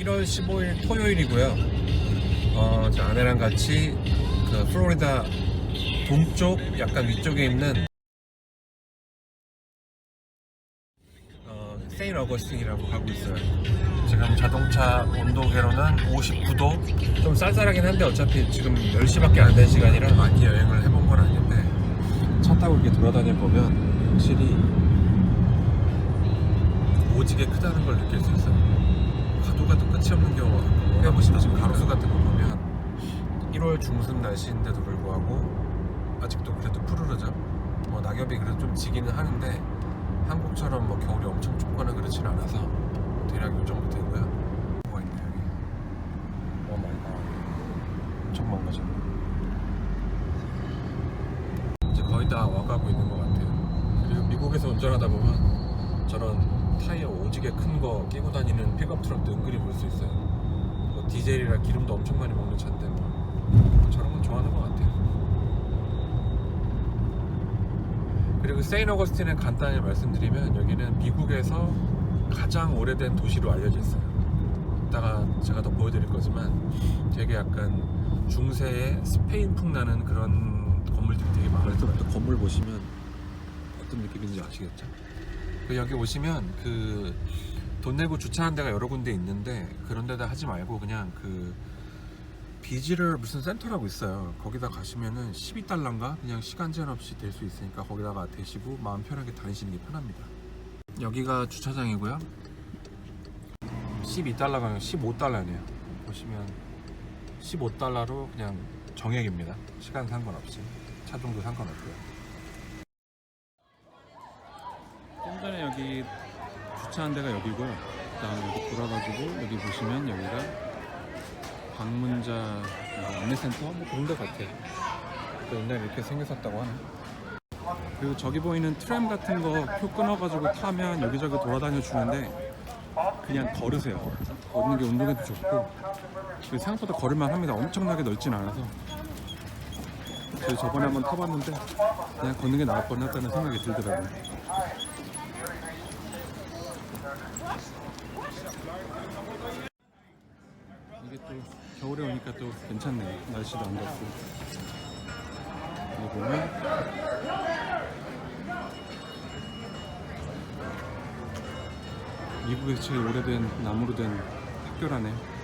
1월 15일 토요일이고요. 어, 저 아내랑 같이 그 플로리다 동쪽 약간 위쪽에 있는 어, 세인 어거스틴이라고 가고 있어요. 지금 자동차 온도계로는 59도. 좀 쌀쌀하긴 한데 어차피 지금 10시밖에 안 된 시간이라 많이 여행을 해본 건 아닌데 차 타고 이렇게 돌아다녀 보면 확실히 오지게 크다는 걸 느낄 수 있어요. 또 끝이 없는 경우가 많고 해보시면 지금 가로수 같은 거 보면 1월 중순 날씨인데도 불구하고 아직도 그래도 푸르르죠. 뭐 낙엽이 그래도 좀 지기는 하는데 한국처럼 뭐 겨울이 엄청 춥거나 그렇진 않아서 대략 요 정도 되고요. 뭐가 있네 여기. 오 마이 갓. 엄청 먼 거죠. 이제 거의 다 와가고 있는 것 같아요. 그리고 미국에서 운전하다 보면 저런 오지게 큰거 끼고 다니는 픽업 트럭도 은근히 볼 수 있어요. 뭐 디젤이라 기름도 엄청 많이 먹는 차인데 뭐 저런 건 좋아하는 것 같아요. 그리고 세인 어거스틴은 간단히 말씀드리면 여기는 미국에서 가장 오래된 도시로 알려져 있어요. 이따가 제가 더 보여드릴 거지만 되게 약간 중세의 스페인풍 나는 그런 건물들이 되게 많아요. 또 건물 보시면 어떤 느낌인지 아시겠죠? 그 여기 오시면 그 돈 내고 주차한 데가 여러 군데 있는데 그런 데다 하지 말고 그냥 그 비지를 무슨 센터라고 있어요. 거기다 가시면은 12달러인가 그냥 시간 제한 없이 될 수 있으니까 거기다가 대시고 마음 편하게 다니시는 게 편합니다. 여기가 주차장이고요. 12달러가 아니라 15달러네요. 보시면 15달러로 그냥 정액입니다. 시간 상관없이 차종도 상관없고요. 여기 주차한 데가 여기고요. 그다음 여기 돌아가지고 여기 보시면 여기가 방문자 뭐 안내센터 뭐 그런 데 같아요. 또 옛날에 이렇게 생겼었다고 하네. 그리고 저기 보이는 트램 같은 거 표 끊어가지고 타면 여기저기 돌아다녀 주는데 그냥 걸으세요. 걷는 게 운동에도 좋고 생각보다 걸을만 합니다. 엄청나게 넓진 않아서 저희 저번에 한번 타봤는데 그냥 걷는 게 나을 뻔했다는 생각이 들더라고요. 또 겨울에 오니까 또 괜찮네요. 날씨도 안 덥고 여기 보면 미국에서 제일 오래된 나무로 된 학교라네. 캔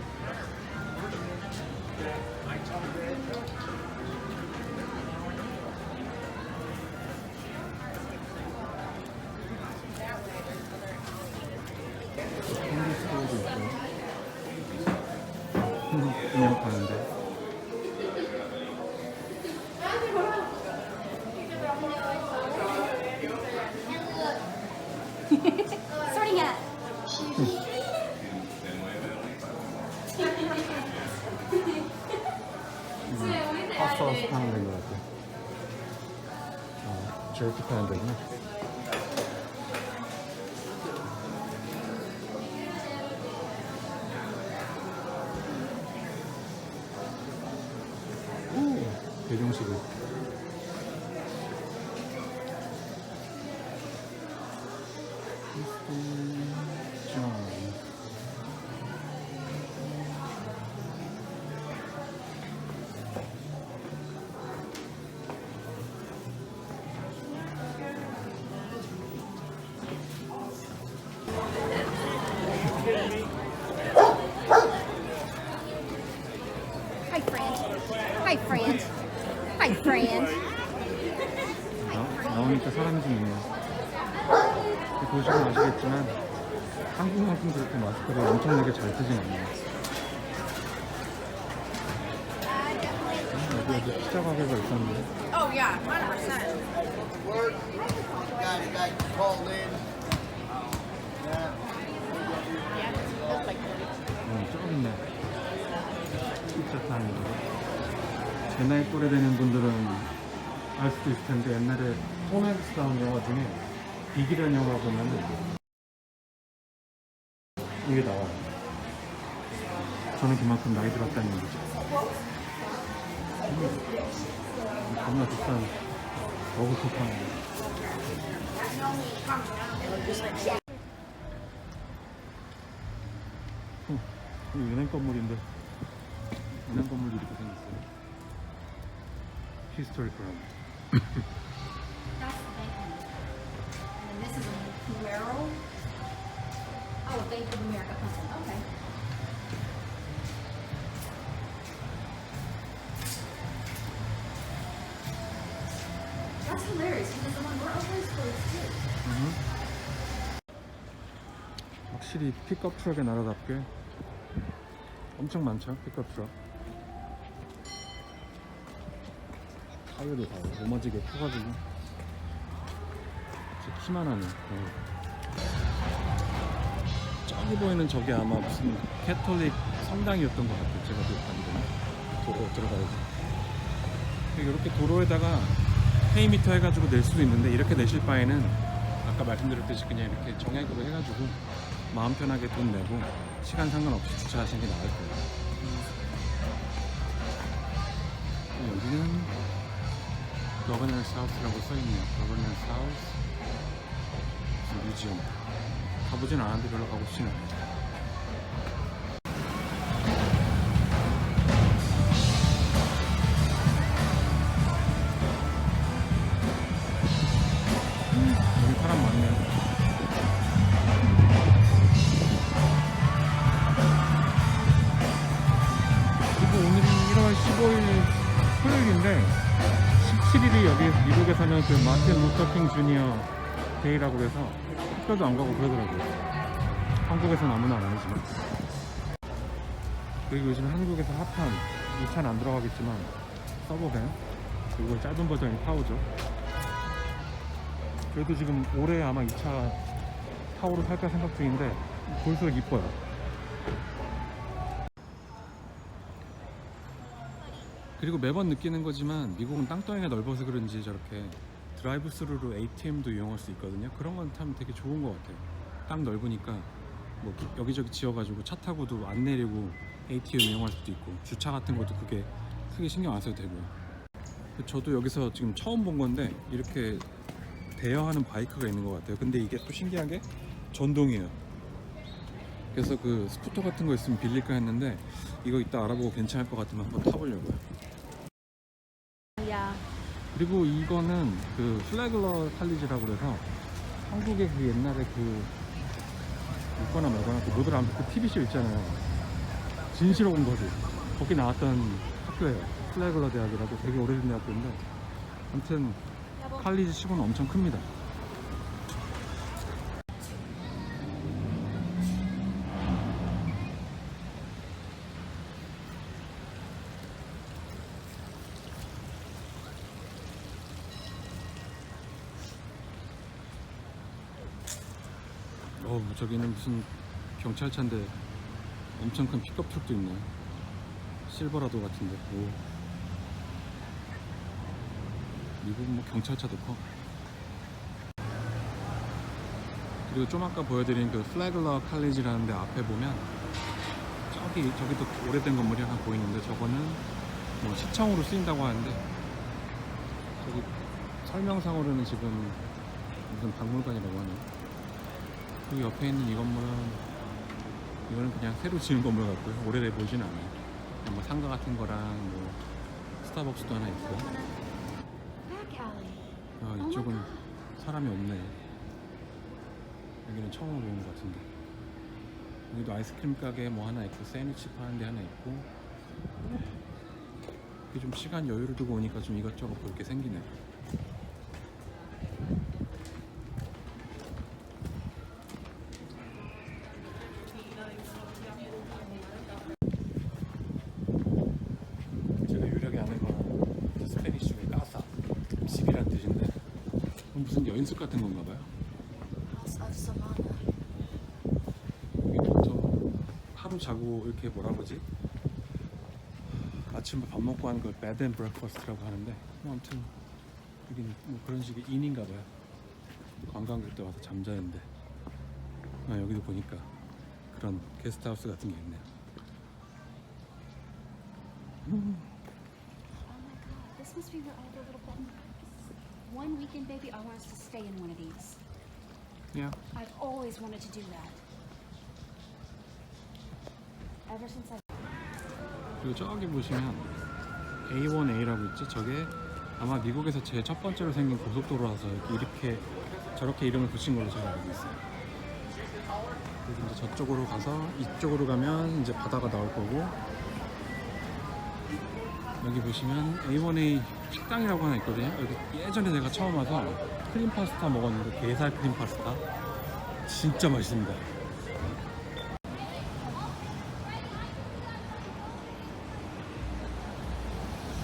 배경식이. 짠. 여기 피자 가게가 있었는데 Oh yeah, hundred percent. Got it, got called in. 있네. 피자 거. 제 나이 또래 되는 분들은 알 수도 있을 텐데 옛날에 톰 행스 나온 영화 중에 빅이라는 영화 보면은 이게 나와요. 저는 그만큼 나이 들었다는 얘기죠. 음, 겁나 버거킹 파는 거. 음, 이 은행 건물인데 은행 건물도 이렇게 생겼어요. Oh, pencil. Okay. Too. 확실히 픽업 트럭의 나라답게 엄청 많죠 픽업 트럭. 타이어도 다 넘어지게 커가지고 진짜 키만 하네. 어. 저기 보이는 저게 아마 무슨 캐톨릭 성당이었던 것 같아요. 제가 기억하는 거는 도로 들어가야지. 이렇게 도로에다가 페이미터 해가지고 낼 수도 있는데 이렇게 내실 바에는 아까 말씀드렸듯이 그냥 이렇게 정액으로 해가지고 마음 편하게 돈 내고 시간 상관없이 주차하시는 게 나을 거예요. 여기는 Governance House라고 써있네요. Governance House 뮤지엄. 가보진 않았는데 별로 가고 싶진 않아요. 그리고 오늘이 1월 15일 토요일인데 17일이 여기 미국에서는 그 마틴 루터킹 주니어 데이라고 해서 학교도 안 가고 그러더라고요. 한국에서는 아무나 안 하지만. 그리고 요즘 한국에서 핫한 2차는 안 들어가겠지만 서버밴 그리고 짧은 버전이 파워죠. 그래도 지금 올해 아마 2차 타워로 살까 생각 중인데 볼수록 이뻐요. 그리고 매번 느끼는 거지만 미국은 땅덩이가 넓어서 그런지 저렇게 드라이브 스루로 ATM도 이용할 수 있거든요. 그런 건 타면 되게 좋은 것 같아요. 땅 넓으니까 뭐 기- 여기저기 지어가지고 차 타고도 안 내리고 ATM 이용할 수도 있고 주차 같은 것도 그게 크게 신경 안 써도 되고요. 저도 여기서 지금 처음 본 건데 이렇게 대여하는 바이크가 있는 것 같아요. 근데 이게 또 신기한 게 전동이에요. 그래서 그 스쿠터 같은 거 있으면 빌릴까 했는데 이거 이따 알아보고 괜찮을 것 같으면 한번 타보려고요. 그리고 이거는 그 플래글러 칼리지라고 그래서 한국의 그 옛날에 그 있거나 말거나 그 모델 암그 TV쇼 있잖아요. 진실로 온 거지. 거기 나왔던 학교예요. 플래글러 대학이라고 되게 오래된 대학교인데 아무튼 칼리지 치고는 엄청 큽니다. 어 저기는 무슨 경찰차인데 엄청 큰 픽업 트럭도 있네. 실버라도 같은데. 오. 미국은 뭐 경찰차도 커. 그리고 좀 아까 보여드린 그 플래글러 칼리지라는 데 앞에 보면 저기 저기도 오래된 건물이 하나 보이는데 저거는 뭐 시청으로 쓰인다고 하는데 저기 설명상으로는 지금 무슨 박물관이라고 하네요. 그 옆에 있는 이 건물은 이거는 그냥 새로 지은 건물 같고요. 오래돼 보이진 않아요. 뭐 상가 같은 거랑 뭐 스타벅스도 하나 있고. Alley. 아, 이쪽은 사람이 없네. 여기는 처음 오는 것 같은데. 여기도 아이스크림 가게 뭐 하나 있고 샌드위치 파는 데 하나 있고. 이게 좀 시간 여유를 두고 오니까 좀 이것저것 볼 게 생기네. 제가 유력이 아는 건 스페니쉬 중에 까사 집이란 뜻인데 여인숙 같은 건가 봐요 House of Savannah. 여기부터 하루 자고 이렇게 뭐라 그러지 아침에 밥 먹고 하는 걸 bed and breakfast라고 하는데 뭐 아무튼 여기는 뭐 그런 식의 인인가 봐요 관광객들 와서 잠자는데 아, 여기도 보니까 그런 게스트하우스 같은 게 있네요 Oh my god, this must be where all. One weekend, baby, I want us to stay in one of these. yeah. I've always wanted to do that. ever since I 그리고 저기 보시면 A1A라고 있죠. 저게 아마 미국에서 제일 첫 번째로 생긴 고속도로라서 이렇게 저렇게 이름을 붙인 걸로 제가 알고 있어요. 그리고 이제 저쪽으로 가서 이쪽으로 가면 이제 바다가 나올 거고 여기 보시면 A1A 식당이라고 하나 있거든요. 여기 예전에 제가 처음 와서 크림 파스타 먹었는데 게살 크림 파스타 진짜 맛있습니다.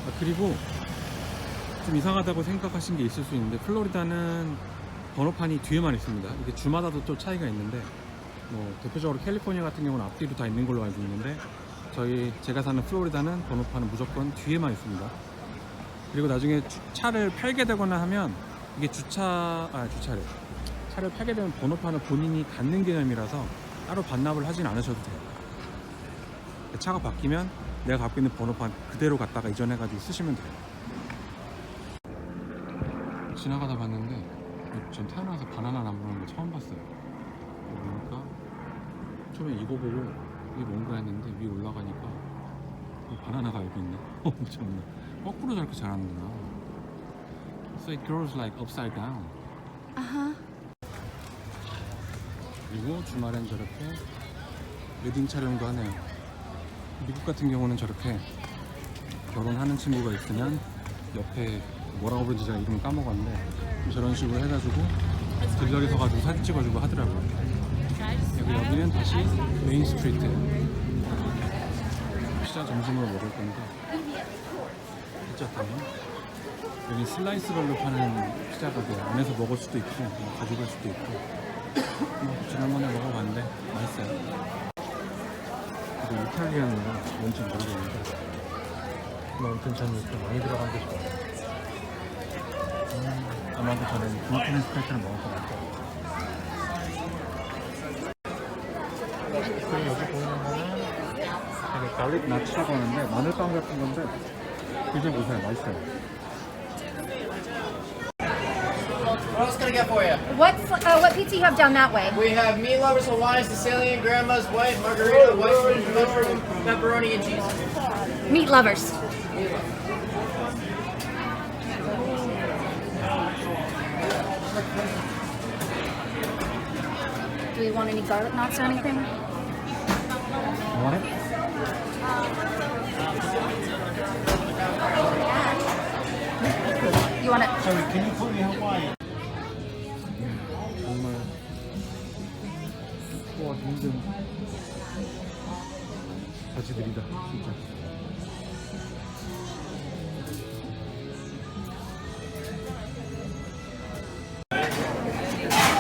아, 그리고 좀 이상하다고 생각하신 게 있을 수 있는데 플로리다는 번호판이 뒤에만 있습니다. 이게 주마다도 또 차이가 있는데 뭐 대표적으로 캘리포니아 같은 경우는 앞뒤로 다 있는 걸로 알고 있는데 저희 제가 사는 플로리다는 번호판은 무조건 뒤에만 있습니다. 그리고 나중에 주- 차를 팔게 되거나 하면 이게 주차 아 주차를 차를 팔게 되면 번호판을 본인이 갖는 개념이라서 따로 반납을 하진 않으셔도 돼요. 차가 바뀌면 내가 갖고 있는 번호판 그대로 갖다가 이전해가지고 쓰시면 돼요. 지나가다 봤는데 전 태어나서 바나나 나무라는 거 처음 봤어요. 보니까 처음에 이거 보고 이게 뭔가 했는데 위에 올라가니까 어, 바나나가 여기 있네. 엄청나. 거꾸로 저렇게 자라는구나. So it grows like upside down. Huh. 그리고 주말엔 저렇게 웨딩 촬영도 하네요. 미국 같은 경우는 저렇게 결혼하는 친구가 있으면 옆에 뭐라고 부르는지 제가 이름을 까먹었는데 저런 식으로 해가지고 들저리 서가지고 사진 찍어주고 하더라고요. 그리고 여기는 다시 메인 스트리트 피자 점심으로 먹을 건데 피자 때문에 여기 슬라이스별로 파는 피자 가게 안에서 먹을 수도 있고 그냥 가져갈 수도 있고 뭐 지난번에 먹어봤는데 맛있어요. 그리고 이탈리안이라 뭔지 모르겠는데 뭐 아무튼 저는 이렇게 많이 들어간 게 좋아요. 음, 아마도 저는 글루텐 스테이크를 먹을 것 같아요. 그리고 여기 보이는 거는 되게 갈릭 나츠라고 하는데 마늘빵 같은 건데 드셔보세요. 맛있어요. What else can I get for you? What uh, what pizza you have down that way? We have meat lovers, Hawaiian, Sicilian, grandma's white, margarita, white French mushroom, pepperoni, and cheese. Meat lovers. Do you want any garlic knots or anything? Want it? Want it? 정말 소화하기 힘든 바지들이다 진짜.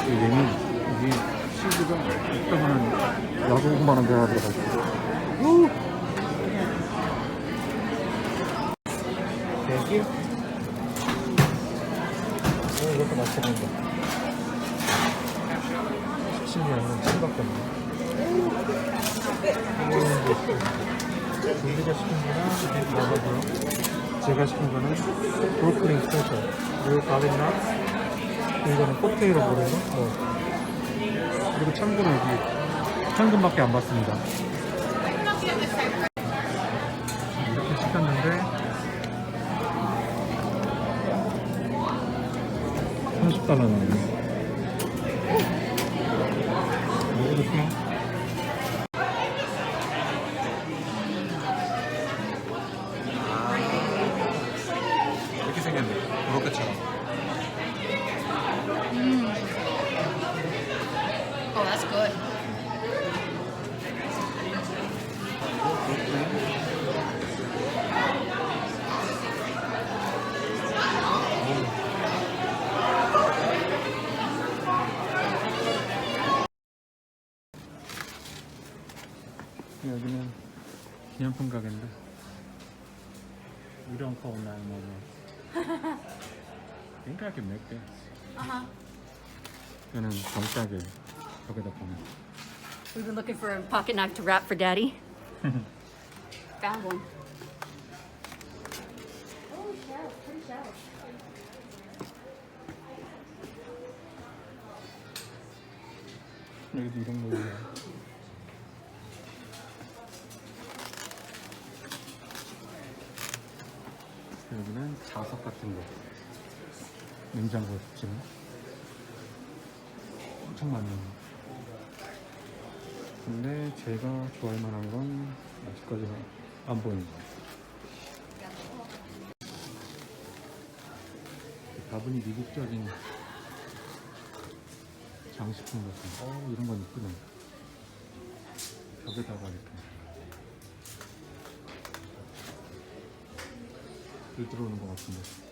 이 얘는 이게 치즈가 적당한 야구만한 데가 들어가 있어 대기 오 이것도 맛있어 보인다 신기한 치즈밖에 없네 우리가 시킨 거는 나가고요 제가 시킨 거는 브로콜리 스페셜. 그리고 가빈나 이거는 코테이로 부르는 뭐 그리고 참고로 여기 현금밖에 안 받습니다 이렇게 시켰는데 30달러 짝을 여기다 보내. We've been looking for a pocket knife to wrap for daddy. Found one. Oh, shallow, pretty shallow. 여기도 이런 거 있네. 여기는 자석 같은 거. 냉장고에 붙이는. 엄청 많아요. 근데 제가 좋아할 만한 건 아직까지 안 보이는 거예요. 다분히 미국적인 장식품 같은 어 이런 건 이쁘네 벽에다가 이렇게 불 들어오는 것 같은데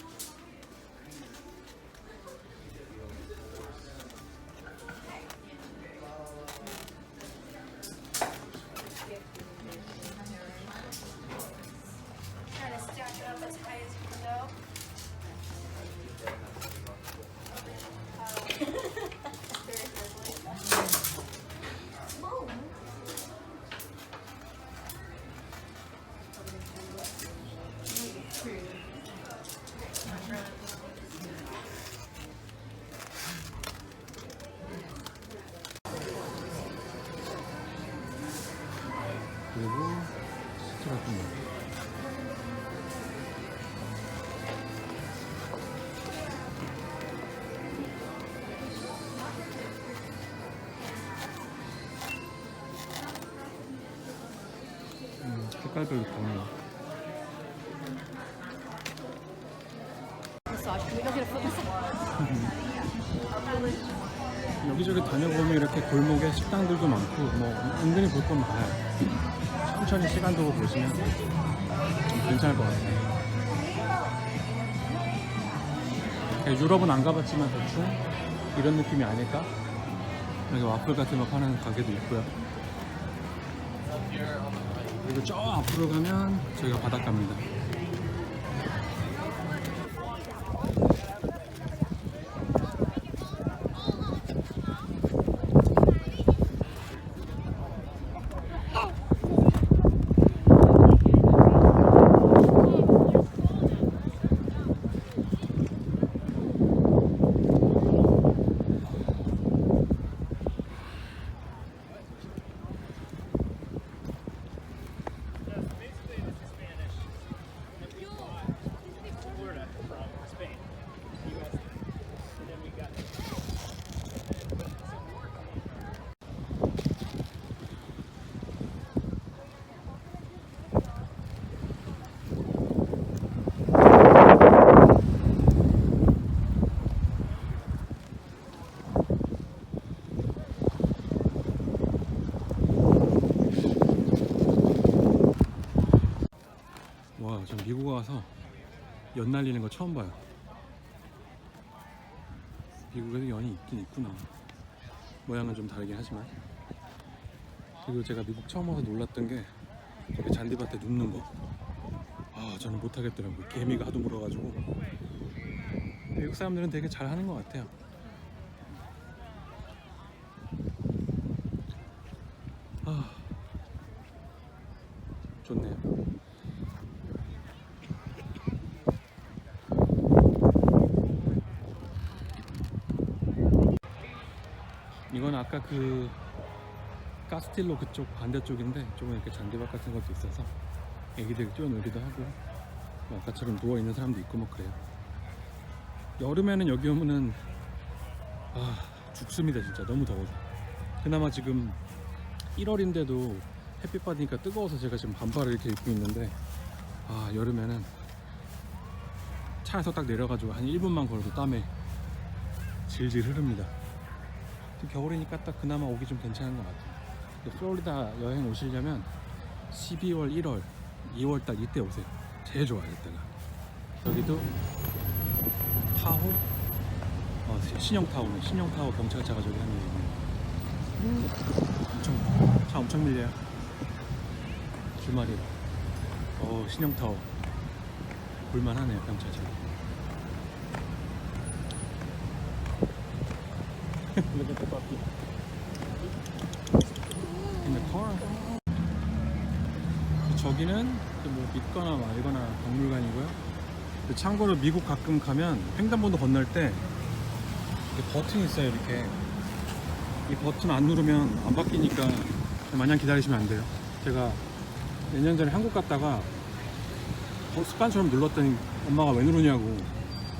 시트 같은 거 음, 색깔별로 다르네? 여기저기 다녀보면 이렇게 골목에 식당들도 많고 뭐 은근히 볼 건 많아요 천천히 시간 두고 보시면 좀 괜찮을 것 같아요. 네, 유럽은 안 가봤지만 대충 이런 느낌이 아닐까? 여기 와플 같은 거 파는 가게도 있고요. 그리고 저 앞으로 가면 저희가 바닷가입니다 와, 전 미국 와서 연 날리는 거 처음 봐요. 미국에도 연이 있긴 있구나. 모양은 좀 다르긴 하지만. 그리고 제가 미국 처음 와서 놀랐던 게 저기 잔디밭에 눕는 거. 아, 저는 못하겠더라고요. 개미가 하도 물어가지고. 미국 사람들은 되게 잘 하는 것 같아요. 아, 좋네요. 이건 아까 그 가스틸로 그쪽 반대쪽인데 조금 이렇게 잔디밭 같은 것도 있어서 애기들이 뛰어놀기도 하고 뭐 아까처럼 누워 있는 사람도 있고 뭐 그래요. 여름에는 여기 오면은 아 죽습니다 진짜 너무 더워서. 그나마 지금 1월인데도 햇빛 받으니까 뜨거워서 제가 지금 반팔을 이렇게 입고 있는데 아 여름에는 차에서 딱 내려가지고 한 1분만 걸어도 땀에 질질 흐릅니다. 겨울이니까 딱 그나마 오기 좀 괜찮은 것 같아요. 플로리다 여행 오시려면 12월, 1월, 2월 달 이때 오세요. 제일 좋아요 이때가. 여기도 타호, 어, 신형 타호네. 신형 타호 경찰차가 저기 한대 있네. 엄청 차 엄청 밀려요. 주말이라. 어 신형 타호. 볼만하네요 경찰차. Look at the puppy. In the car. 저기는 그뭐 믿거나 말거나 박물관이고요. 그 참고로 미국 가끔 가면 횡단보도 건널 때 버튼이 있어요. 이렇게 이 버튼 안 누르면 안 바뀌니까 마냥 기다리시면 안 돼요. 제가 몇 년 전에 한국 갔다가 어, 습관처럼 눌렀더니 엄마가 왜 누르냐고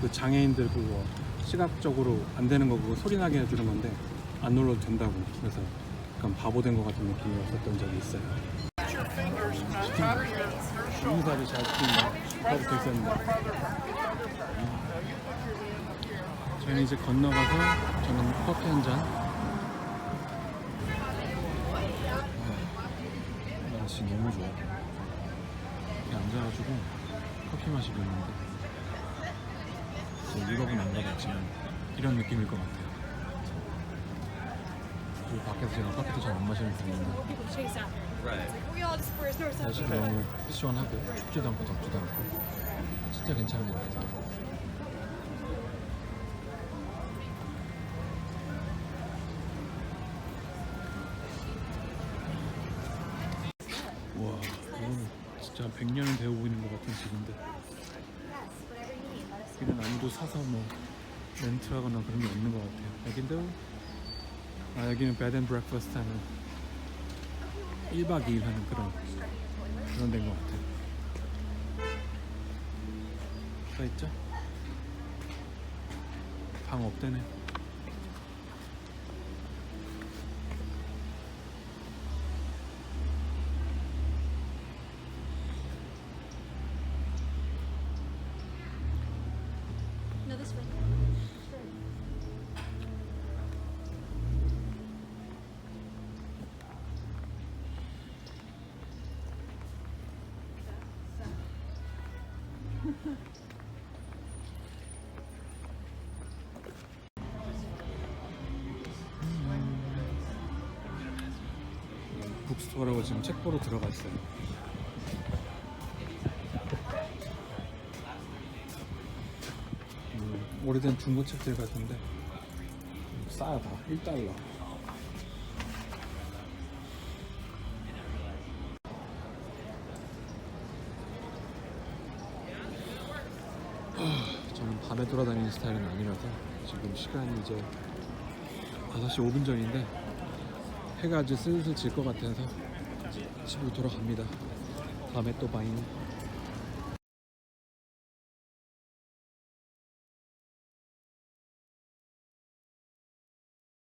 그 장애인들 그거 시각적으로 안 되는 거 그거 소리 나게 해주는 건데 안 눌러도 된다고 그래서 약간 바보 된 것 같은 느낌이었었던 적이 있어요. 인사를 잘 시키는 거부터 있었는데 저희는 이제 건너가서 저는 커피 한 잔. 아, 날씨 너무 좋아. 이렇게 앉아가지고 커피 마시고 있는데 저 유럽은 안 가봤지만 이런 느낌일 것 같아요. 그리고 밖에서 제가 커피도 잘 안 마시는 편인데 날씨가 너무 시원하고 춥지도 않고 덥지도 않고 진짜 괜찮은 것 같아요. 와, 이거는 진짜 100년은 되어 보이는 것 같은 집인데 이런 안도 사서 뭐 렌트하거나 그런 게 없는 것 같아요. 여긴도 아 여기는 베드 앤 브렉퍼스트 하는 1박 2일 하는 그런 그런 데인 것 같아요. 써 있죠? 방 없대네. 북스토어라고 지금 책 보러 들어가 있어요. 음, 오래된 중고 책들 같은데 싸다 1달러. 저는 밤에 돌아다니는 스타일은 아니라서 지금 시간이 이제 5시 5분 전인데 해가 이제 슬슬 질 것 같아서 집으로 돌아갑니다. 다음에 또 봐요.